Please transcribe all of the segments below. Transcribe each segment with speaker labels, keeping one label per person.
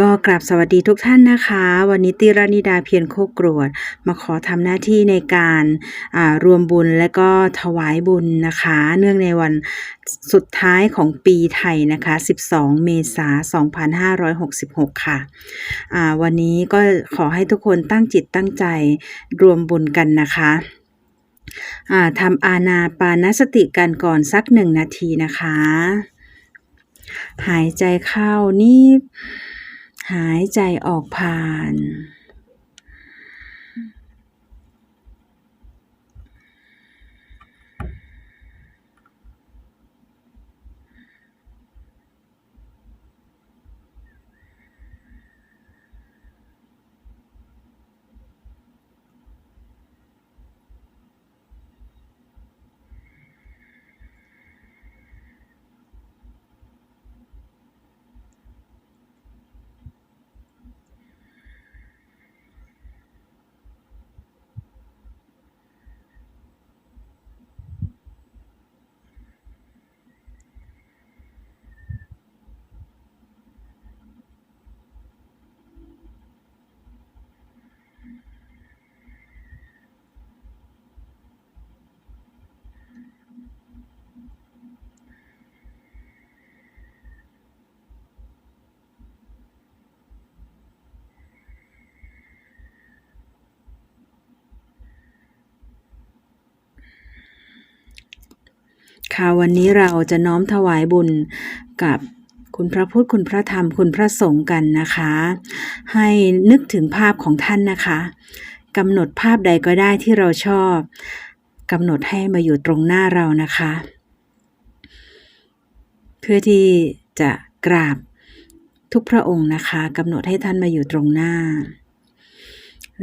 Speaker 1: ก็กราบสวัสดีทุกท่านนะคะ วันนี้ติรนิดาเพียรโคกรวด มาขอทำหน้าที่ในการรวมบุญและก็ถวายบุญนะคะ เนื่องในวันสุดท้ายของปีไทยนะคะ 12 เมษายน 2566 ค่ะอ่าวันนี้ก็ขอให้ทุกคนตั้งจิตตั้งใจรวมบุญกันนะคะทำอาณาปานสติกันก่อนสักหนึ่งนาทีนะคะ หายใจเข้านี่ หายใจออกผ่าน ค่ะวันนี้เราจะน้อมถวายบุญกับคุณพระพุทธคุณพระธรรมคุณพระสงฆ์กันนะคะ ให้นึกถึงภาพของท่านนะคะกำหนดภาพใดก็ได้ที่เราชอบกำหนดให้มาอยู่ตรงหน้าเรานะคะ เพื่อที่จะกราบทุกพระองค์นะคะกำหนดให้ท่านมาอยู่ตรงหน้า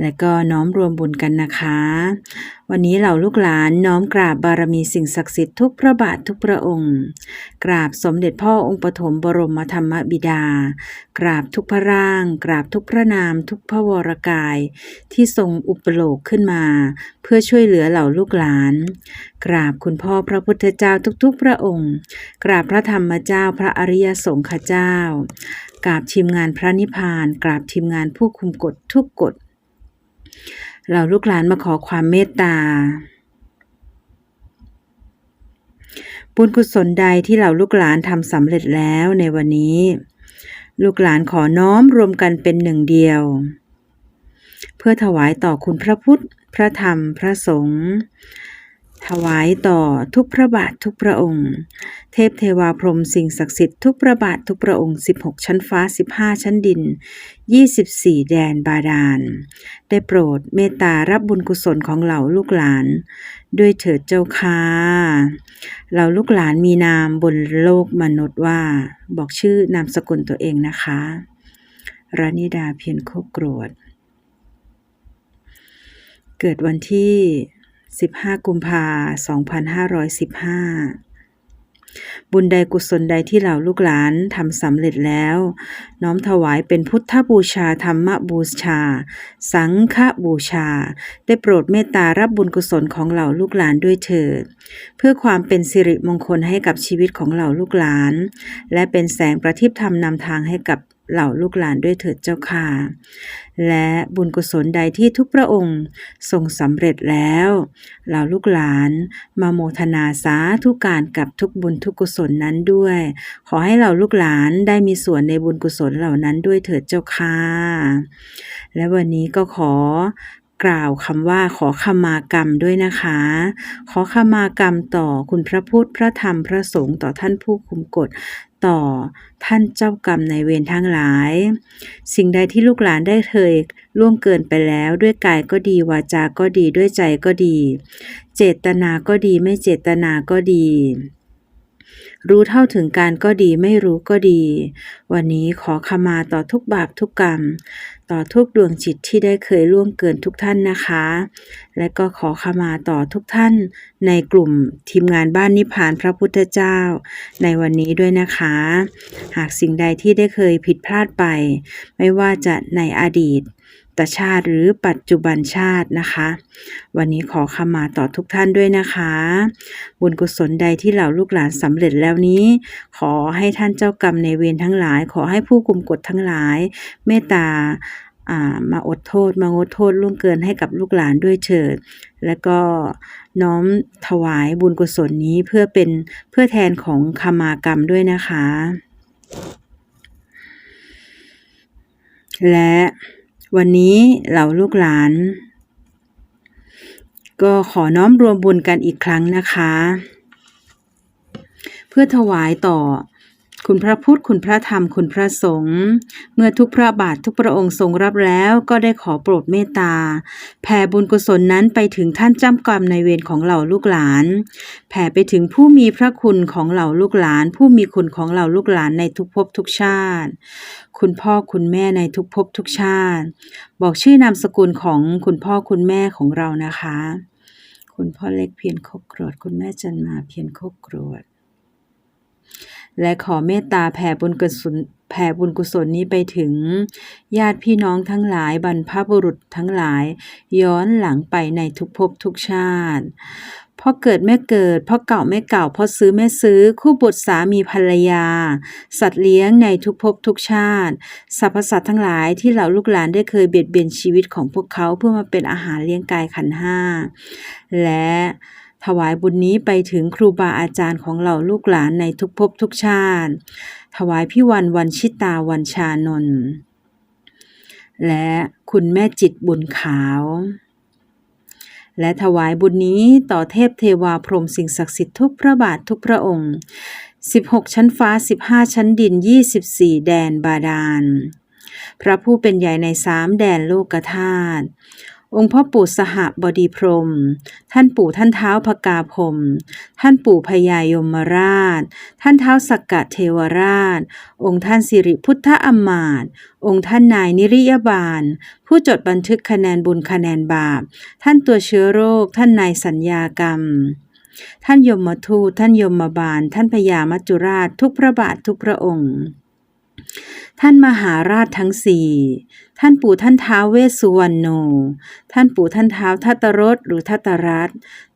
Speaker 1: และก็น้อมรวมบุญกันนะคะ วันนี้เหล่าลูกหลานน้อมกราบบารมีสิ่งศักดิ์สิทธิ์ทุกพระบาททุกพระองค์ กราบสมเด็จพ่อองค์ปฐมบรมธรรมบิดา กราบทุกพระร่าง กราบทุกพระนาม ทุกพระวรกาย ที่ทรงอุปโลกขึ้นมา เพื่อช่วยเหลือเหล่าลูกหลาน กราบคุณพ่อพระพุทธเจ้าทุกๆ พระองค์ กราบพระธรรมเจ้าพระอริยสงฆ์เจ้ากราบทีมงานพระนิพพาน กราบทีมงานผู้คุมกฎทุกกฎ เราลูกหลานมาขอความเมตตา บุญกุศลใดที่เราลูกหลานทำสำเร็จแล้วในวันนี้ ลูกหลานขอน้อมรวมกันเป็นหนึ่งเดียว เพื่อถวายต่อคุณพระพุทธ พระธรรม พระสงฆ์ ถวายต่อทุกพระบาททุกพระองค์ เทพเทวาพรหมสิ่งศักดิ์สิทธิ์ทุกพระบาททุกพระองค์ 16 ชั้นฟ้า 15 ชั้นดิน 24 แดนบาดาล ได้โปรดเมตตารับบุญกุศลของเหล่าลูกหลาน ด้วยเถิดเจ้าค่ะเหล่าลูกหลานมีนามบนโลกมนุษย์ว่า บอกชื่อนามสกุลตัวเองนะคะรานิดาเพียรโคกรวดเกิดวันที่ 15 กุมภาพันธ์2515 บุญใดกุศลใดที่เหล่าลูกหลานทำสำเร็จแล้ว น้อมถวายเป็นพุทธบูชาธรรมบูชา สังฆบูชา ได้โปรดเมตตารับบุญกุศลของเหล่าลูกหลานด้วยเถิด เพื่อความเป็นสิริมงคลให้กับชีวิตของเหล่าลูกหลาน และเป็นแสงประทีปธรรมนำทางให้กับ เหล่าลูกหลานด้วยเถิดเจ้าค่ะ และบุญกุศลใดที่ทุกพระองค์ทรงสำเร็จแล้ว เหล่าลูกหลานมาโมทนาสาธุการกับทุกบุญทุกกุศลนั้นด้วย ขอให้เหล่าลูกหลานได้มีส่วนในบุญกุศลเหล่านั้นด้วยเถิดเจ้าค่ะ และวันนี้ก็ขอกล่าวคำว่าขอขมากรรมด้วยนะคะ ขอขมากรรมต่อคุณพระพุทธพระธรรมพระสงฆ์ต่อท่านผู้คุมกฎ ต่อท่านเจ้ากรรมในเวรทั้งหลาย สิ่งใดที่ลูกหลานได้เคยล่วงเกินไปแล้วด้วยกายก็ดีวาจาก็ดีด้วยใจก็ดี เจตนาก็ดีไม่เจตนาก็ดี รู้เท่าถึงการก็ดีไม่รู้ก็ดี วันนี้ขอขมาต่อทุกบาปทุกกรรม ต่อทุกดวงจิตที่ได้เคยล่วงเกินทุกท่านนะคะ และก็ขอขมาต่อทุกท่านในกลุ่มทีมงานบ้านนิพพานพระพุทธเจ้า ในวันนี้ด้วยนะคะ หากสิ่งใดที่ได้เคยผิดพลาดไป ไม่ว่าจะในอดีต ตชาติหรือปัจจุบันชาตินะคะ วันนี้ขอขมาต่อทุกท่านด้วยนะคะ บุญกุศลใดที่เหล่าลูกหลานสำเร็จแล้วนี้ ขอให้ท่านเจ้ากรรมในเวรทั้งหลาย ขอให้ผู้กุมกฎทั้งหลาย เมตตาอ่ามาอดโทษ มางดโทษล่วงเกินให้กับลูกหลานด้วยเถิด และก็น้อมถวายบุญกุศลนี้เพื่อเป็นเพื่อแทนของขมากรรมด้วยนะคะ และ วันนี้เหล่าลูกหลาน ก็ขอน้อมรวมบุญกันอีกครั้งนะคะ เพื่อถวายต่อ คุณพระพุทธ คุณพระธรรม คุณพระสงฆ์ เมื่อทุกพระบาททุกพระองค์ทรงรับแล้วก็ได้ขอโปรดเมตตา แผ่บุญกุศลนั้นไปถึงท่านจ้ากรรมในเวรของเหล่าลูกหลาน แผ่ไปถึงผู้มีพระคุณของเหล่าลูกหลาน ผู้มีคุณของเหล่าลูกหลานในทุกภพทุกชาติ คุณพ่อคุณแม่ในทุกภพทุกชาติ บอกชื่อนามสกุลของคุณพ่อคุณแม่ของเรานะคะ คุณพ่อเล็กเพียรคกรวดคุณแม่จันมาเพียรคกรวด และขอเมตตาแผ่บุญกุศลแผ่บุญกุศลนี้ไปถึง ญาติพี่น้องทั้งหลายบรรพบุรุษทั้งหลาย ย้อนหลังไปในทุกภพทุกชาติพ่อเกิดแม่เกิดพ่อเก่าแม่เก่าพ่อซื้อแม่ซื้อ คู่บุตรสามีภรรยา สัตว์เลี้ยงในทุกภพทุกชาติสรรพสัตว์ทั้งหลายที่เหล่าลูกหลานได้เคยเบียดเบียนชีวิตของพวกเขาเพื่อมาเป็นอาหารเลี้ยงกายขันห้าและ ถวายบุญนี้ไปถึงครูบาอาจารย์ของเหล่าลูกหลานในทุกภพทุกชาติ ถวายพี่วันวันชิตาวันชานนท์และคุณแม่จิตบุญขาว และถวายบุญนี้ต่อเทพเทวาพรหมสิ่งศักดิ์สิทธิ์ทุกพระบาททุกพระองค์ 16 ชั้นฟ้า 15 ชั้นดิน 24 แดนบาดาล พระผู้เป็นใหญ่ในสามแดนโลกธาตุ องค์พ่อปู่สหบดีพรม ท่านปู่ท่านเท้าพกาพรมท่านปู่พญายมราช ท่านเท้าสักกะเทวราช องค์ท่านสิริพุทธอมมาตองค์ท่านนายนิริยบาล ผู้จดบันทึกคะแนนบุญคะแนนบาป ท่านตัวเชื้อโรค ท่านนายสัญญากรรมท่านยมทูตท่านยมบาล ท่านพญามัจจุราชทุกพระบาททุกพระองค์ ท่านมหาราชทั้งสี่ ท่านปู่ท่านท้าวเวสสุวรรณโน ท่านปู่ท่านท้าวทัตตรสหรือทัตตรัต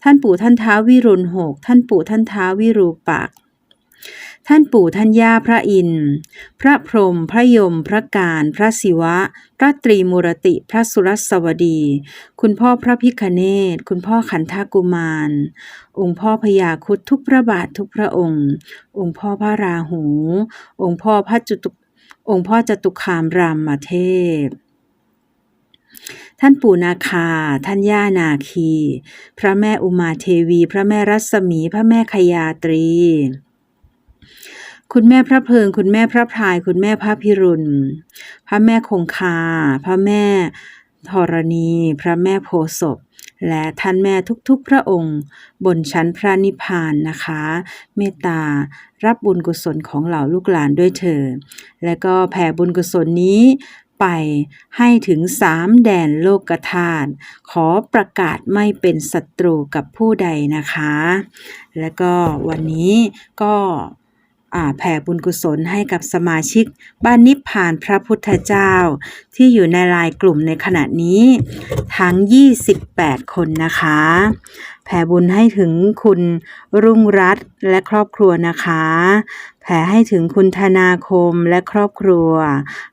Speaker 1: ท่านปู่ท่านท้าววิรุณหก ท่านปู่ท่านท้าววิรูปักท่านปู่ท่านย่าพระอินทร์ พระพรหม พระยม พระการ พระศิวะ พระตรีมูรติ พระสุรสวดี คุณพ่อพระพิคเนศคุณพ่อขันธกุมาร องค์พ่อพญาคุดทุกพระบาททุกพระองค์ องค์พ่อพระราหู องค์พ่อพระจุตุ องค์พ่อจตุคามรามเทพ ท่านปู่นาคา ท่านย่านาคี พระแม่อุมาเทวี พระแม่รัศมี พระแม่ขยาตรี คุณแม่พระเพิง คุณแม่พระพราย คุณแม่พระพิรุณ พระแม่คงคา พระแม่ธรณี พระแม่โพศพ และท่านแม่ทุกๆพระองค์ บนชั้นพระนิพพานนะคะ เมตตารับบุญกุศลของเหล่าลูกหลานด้วยเถิดและก็แผ่บุญกุศลนี้ไปให้ถึงสามแดนโลกธาตุขอประกาศไม่เป็นศัตรูกับผู้ใดนะคะ และก็วันนี้ก็ แผ่บุญกุศลให้กับสมาชิก บ้านนิพพานพระพุทธเจ้า ที่อยู่ในรายกลุ่มในขณะนี้ ทั้ง 28 คนนะคะ แผ่บุญให้ถึงคุณรุ่งรัตน์และครอบครัวนะคะ แผ่ให้ถึงคุณธนาคมและครอบครัว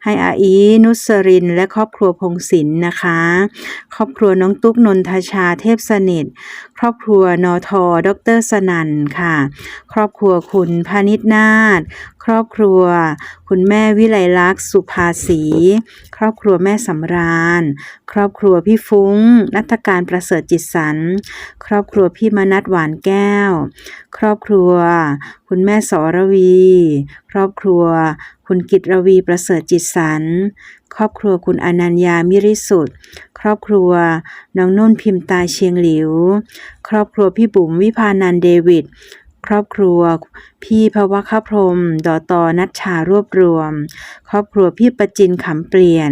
Speaker 1: ให้อาอีนุสรินและครอบครัวพงศินนะคะ ครอบครัวน้องตุ๊กนนทชาเทพสนิท ครอบครัวนอทอดรสนันค่ะ ครอบครัวคุณพานิชนาถครอบครัว คุณแม่วิไลลักษณ์สุภาสีครอบครัวแม่สำราญ ครอบครัวพี่ฟุ้ง นัตการประเสริฐจิตสรรครอบครัวพี่มนัทหวานแก้ว ครอบครัว คุณแม่สรวี ครอบครัว คุณกิตรวีประเสริฐจิตสรรครอบครัวคุณอนัญญามิริสุทธิ์ครอบครัวน้องนุ่นพิมพ์ตาเชียงหลิว ครอบครัวพี่บุ๋มวิพานันเดวิด รอบครัว พี่ภวคพรมดอตอนัชชารวบรวม ครอบครัวพี่ประจินขำเปลี่ยน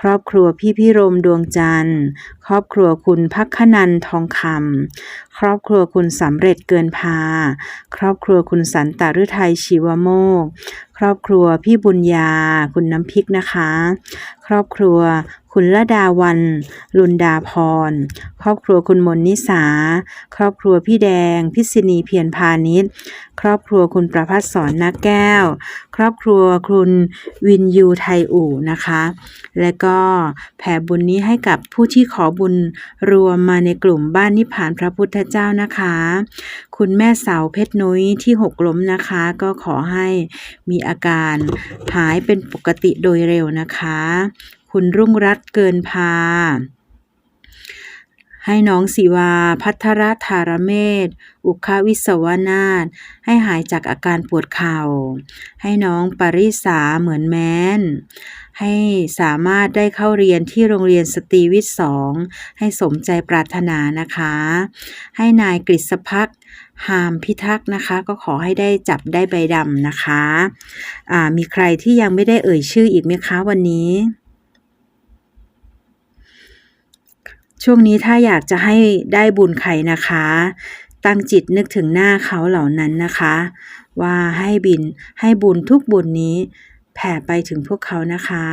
Speaker 1: ครอบครัวพี่พิรมดวงจันทร์ ครอบครัวคุณพักขนันทองคำครอบครัวคุณสำเร็จเกินพา ครอบครัวคุณสันตฤทัยชีวโมก ครอบครัวพี่บุญญา คุณน้ำพริกนะคะ ครอบครัว คุณละดาวัน ลุนดาพร ครอบครัวคุณมนนิสา ครอบครัวพี่แดง พิษณีเพียรพาณิชย์ ครอบครัวคุณประพัฒสอนนักแก้ว ครอบครัวคุณวินยูไทยอู่นะคะ และก็แผ่บุญนี้ให้กับผู้ที่ขอบุญรวมมาในกลุ่มบ้านนิพพานพระพุทธเจ้านะคะ คุณแม่สาวเพชรนุ้ยที่หกล้มนะคะ ก็ขอให้มีอาการหายเป็นปกติโดยเร็วนะคะ คุณรุ่งรัตน์เกินพา ให้น้องศิวา พัทรธารเมศ อุคาวิศวนาถให้หายจากอาการปวดเข่า ให้น้องปริสาเหมือนแม้น ให้สามารถได้เข้าเรียนที่โรงเรียนสตรีวิทย์สองให้สมใจปรารถนานะคะ ให้นายกฤษพักหามพิทักษ์นะคะ ก็ขอให้ได้จับได้ใบดำนะคะมีใครที่ยังไม่ได้เอ่ยชื่ออีกไหมคะวันนี้ ช่วงนี้ถ้าอยากจะให้ได้บุญใครนะคะ ตั้งจิตนึกถึงหน้าเขาเหล่านั้นนะคะ ว่าให้บินให้บุญทุกบุญนี้ แผ่ไปถึงพวกเขานะคะ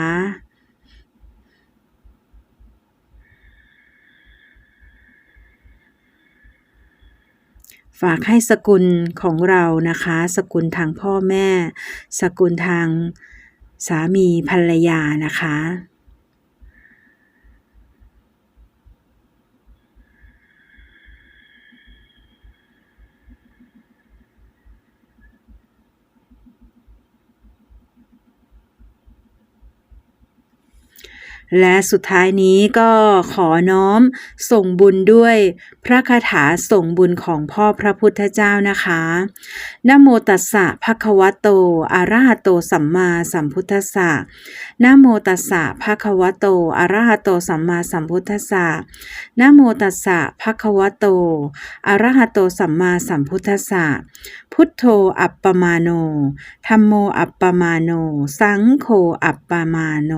Speaker 1: ฝากให้สกุลของเรานะคะ สกุลทางพ่อแม่ สกุลทางสามีภรรยานะคะ และสุดท้ายนี้ก็ขอน้อมส่งบุญด้วยพระคาถาส่งบุญของพ่อพระพุทธเจ้านะคะนะโมตัสสะภะคะวะโต อะระหะโตสัมมาสัมพุทธัสสะนะโมตัสสะภะคะวะโต อะระหะโตสัมมาสัมพุทธัสสะนะโมตัสสะภะคะวะโต อะระหะโตสัมมาสัมพุทธัสสะพุทโธอัปปมาโน ธัมโมอัปปมาโน สังโฆอัปปมาโน